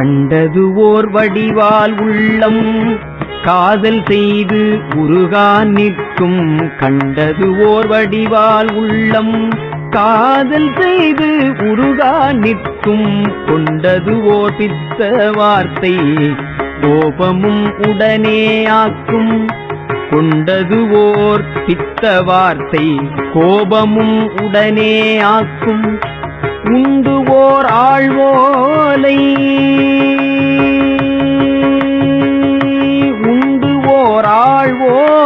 கண்டது ஓர் வடிவால் உள்ளம். காதல் செய்து உருகா நிற்கும். கண்டது ஓர் வடிவால் உள்ளம். காதல் செய்து உருகா நிற்கும். கொண்டது ஓர் பித்த வார்த்தை. கோபமும் உடனே ஆக்கும். கொண்டது ஓர் பித்த வார்த்தை. கோபமும் உடனே ஆக்கும். உண்டு ஓர் ஆழ்வோர்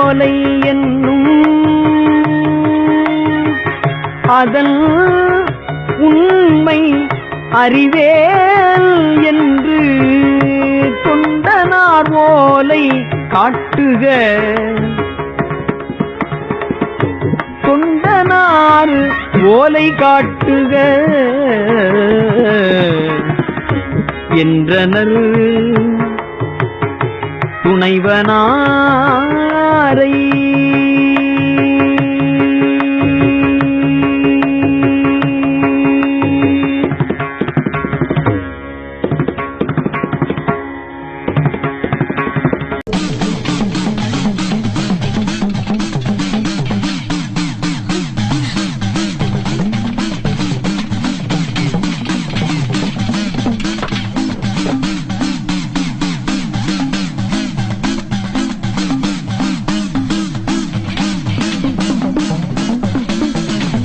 ஆழ்வோலை என்னும் அதன் உண்மை அறிவேல் என்று தொண்டனார் ஓலை காட்டுக. தொண்டனார் ஓலை காட்டுக. என்றனர் Bye.